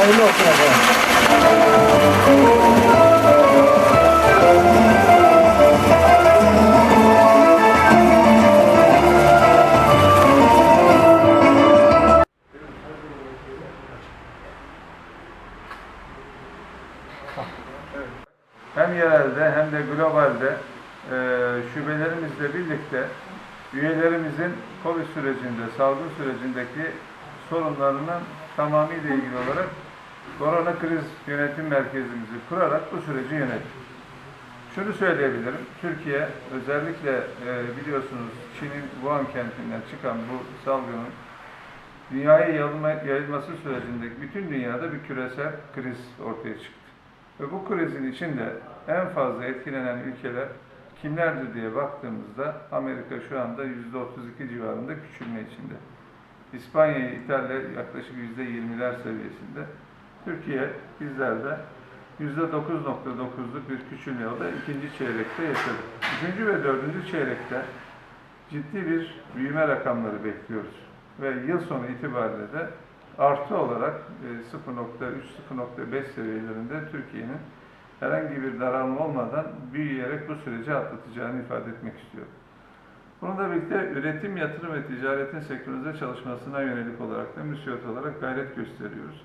Hayırlı olsun efendim. hem yerelde hem de globalde e, şubelerimizle birlikte üyelerimizin COVID sürecinde, salgın sürecindeki sorunlarının tamamıyla ilgili olarak korona kriz yönetim merkezimizi kurarak bu süreci yönettik. Şunu söyleyebilirim, Türkiye özellikle e, biliyorsunuz Çin'in Wuhan kentinden çıkan bu salgının dünyaya yayılma, yayılması sürecindeki bütün dünyada bir küresel kriz ortaya çıktı. Ve bu krizin içinde en fazla etkilenen ülkeler kimlerdir diye baktığımızda Amerika şu anda %32 civarında küçülme içinde. İspanya, İtalya yaklaşık %20'ler seviyesinde. Türkiye bizlerde %9.9'luk bir küçülme o da ikinci çeyrekte yaşadık. Üçüncü ve dördüncü çeyrekte ciddi bir büyüme rakamları bekliyoruz. Ve yıl sonu itibariyle de artı olarak e, 0.3-0.5 seviyelerinde Türkiye'nin herhangi bir daralma olmadan büyüyerek bu süreci atlatacağını ifade etmek istiyorum. Bununla birlikte üretim, yatırım ve ticaretin sektöründe çalışmasına yönelik olarak da müsiyot olarak gayret gösteriyoruz.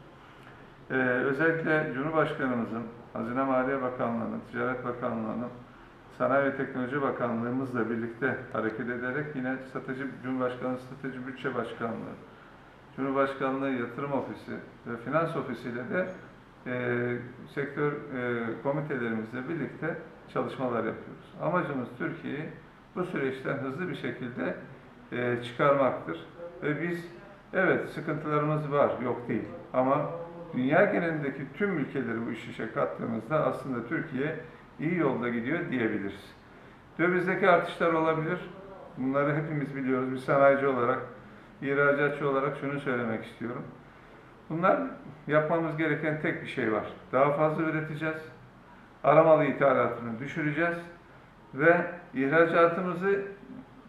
Ee, özellikle Cumhurbaşkanımızın, Hazine Maliye Bakanlığı'nın, Ticaret Bakanlığı'nın, Sanayi ve Teknoloji Bakanlığımızla birlikte hareket ederek yine Strateji Cumhurbaşkanı Strateji Bütçe Başkanlığı, Cumhurbaşkanlığı Yatırım Ofisi ve Finans Ofisi ile de e, sektör e, komitelerimizle birlikte çalışmalar yapıyoruz. Amacımız Türkiye'yi bu süreçten hızlı bir şekilde e, çıkarmaktır. Ve biz evet sıkıntılarımız var, yok değil. Ama dünya genelindeki tüm ülkeleri bu iş işe kattığımızda aslında Türkiye iyi yolda gidiyor diyebiliriz. Dövizdeki artışlar olabilir. Bunları hepimiz biliyoruz. Bir sanayici olarak, ihracatçı olarak şunu söylemek istiyorum. Bunlar yapmamız gereken tek bir şey var. Daha fazla üreteceğiz. Aramalı ithalatını düşüreceğiz ve ihracatımızı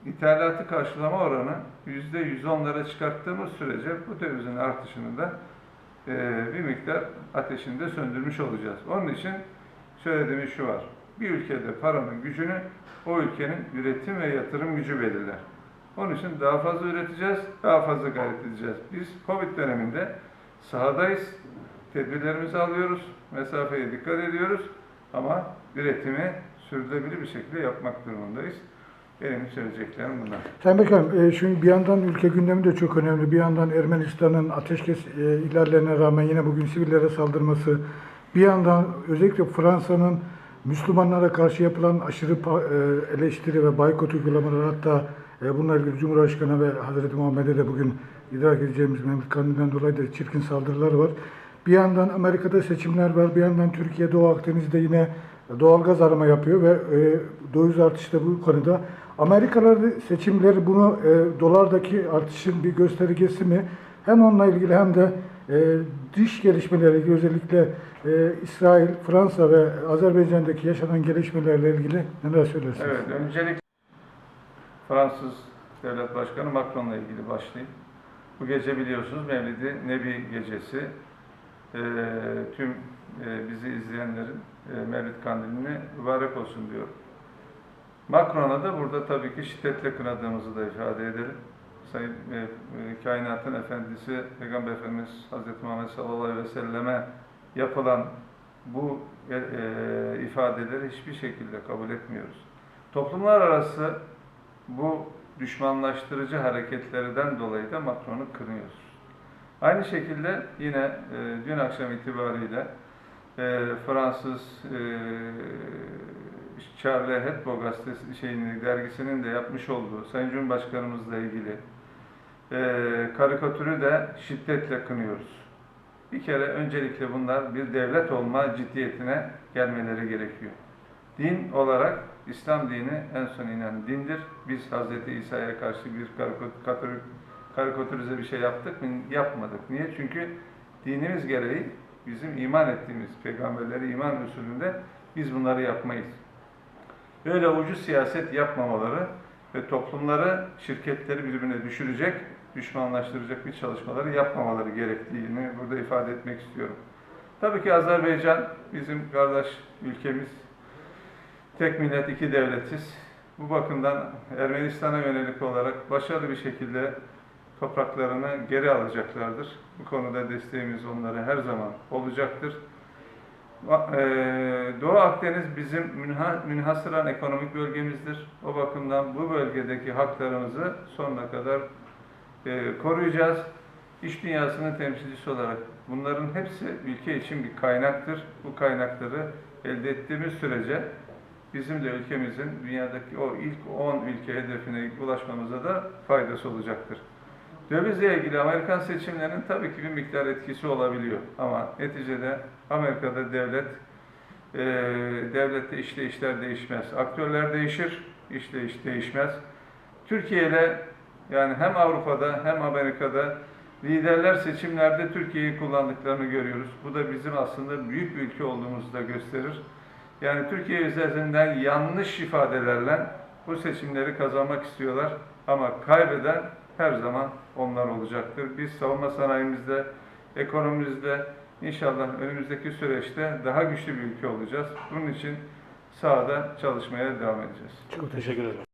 ithalatı karşılama oranı yüzde 110'lara çıkarttığımız sürece bu dövizin artışını da bir miktar ateşinde söndürmüş olacağız. Onun için söylediğimiz şu var. Bir ülkede paranın gücünü o ülkenin üretim ve yatırım gücü belirler. Onun için daha fazla üreteceğiz, daha fazla gayret edeceğiz. Biz Covid döneminde sahadayız, tedbirlerimizi alıyoruz, mesafeye dikkat ediyoruz ama üretimi sürdürülebilir bir şekilde yapmak durumundayız. Benim söyleyeceklerim bunlar. Sayın Bakanım, e, şimdi bir yandan ülke gündemi de çok önemli. Bir yandan Ermenistan'ın ateşkes e, ihlallerine rağmen yine bugün sivillere saldırması. Bir yandan özellikle Fransa'nın Müslümanlara karşı yapılan aşırı e, eleştiri ve baykot uygulamaları hatta e, bununla ilgili Cumhurbaşkanı ve Hazreti Muhammed'e de bugün idrak edeceğimiz Mehmet Kandil'den dolayı da çirkin saldırılar var. Bir yandan Amerika'da seçimler var, bir yandan Türkiye Doğu Akdeniz'de yine doğalgaz arama yapıyor ve e, döviz artışı da bu konuda. Amerikalı seçimleri bunu e, dolardaki artışın bir göstergesi mi? Hem onunla ilgili hem de e, dış gelişmelerle ilgili özellikle e, İsrail, Fransa ve Azerbaycan'daki yaşanan gelişmelerle ilgili neler söylersiniz? Evet, öncelikle Fransız Devlet Başkanı Macron'la ilgili başlayayım. Bu gece biliyorsunuz Mevlid-i Nebi gecesi. Ee, tüm e, bizi izleyenlerin e, Mevlid Kandili'ne mübarek olsun diyorum. Macron'a da burada tabii ki şiddetle kınadığımızı da ifade edelim. Sayın e, e, Kainatın Efendisi Peygamber Efendimiz Hazreti Muhammed sallallahu aleyhi ve selleme yapılan bu e, e, ifadeleri hiçbir şekilde kabul etmiyoruz. Toplumlar arası bu düşmanlaştırıcı hareketlerden dolayı da Macron'u kınıyoruz. Aynı şekilde yine e, dün akşam itibariyle e, Fransız e, Charlie Hebdo gazetesi şeyini, dergisinin de yapmış olduğu Sayın Cumhurbaşkanımızla ilgili e, karikatürü de şiddetle kınıyoruz. Bir kere öncelikle bunlar bir devlet olma ciddiyetine gelmeleri gerekiyor. Din olarak İslam dini en son inen dindir. Biz Hz. İsa'ya karşı bir karikatür, karikatürize bir şey yaptık mı? Yapmadık. Niye? Çünkü dinimiz gereği bizim iman ettiğimiz peygamberleri iman usulünde biz bunları yapmayız. Böyle ucu siyaset yapmamaları ve toplumları, şirketleri birbirine düşürecek düşmanlaştıracak bir çalışmaları yapmamaları gerektiğini burada ifade etmek istiyorum. Tabii ki Azerbaycan bizim kardeş ülkemiz. Tek millet, iki devletiz. Bu bakımdan Ermenistan'a yönelik olarak başarılı bir şekilde topraklarını geri alacaklardır. Bu konuda desteğimiz onlara her zaman olacaktır. Eee, Doğu Akdeniz bizim münha- münhasıran ekonomik bölgemizdir. O bakımdan bu bölgedeki haklarımızı sonuna kadar eee, koruyacağız. İş dünyasının temsilcisi olarak bunların hepsi ülke için bir kaynaktır. Bu kaynakları elde ettiğimiz sürece bizim de ülkemizin dünyadaki o ilk 10 ülke hedefine ulaşmamıza da faydası olacaktır. Dövizle ilgili Amerikan seçimlerinin tabii ki bir miktar etkisi olabiliyor. Ama neticede Amerika'da devlet, eee devlette işte işler değişmez. Aktörler değişir, işte iş değişmez. Türkiye ile yani hem Avrupa'da hem Amerika'da liderler seçimlerde Türkiye'yi kullandıklarını görüyoruz. Bu da bizim aslında büyük bir ülke olduğumuzu da gösterir. Yani Türkiye üzerinden yanlış ifadelerle bu seçimleri kazanmak istiyorlar ama kaybeden her zaman onlar olacaktır. Biz savunma sanayimizde, ekonomimizde inşallah önümüzdeki süreçte daha güçlü bir ülke olacağız. Bunun için sahada çalışmaya devam edeceğiz. Çok Teşekkür ederim.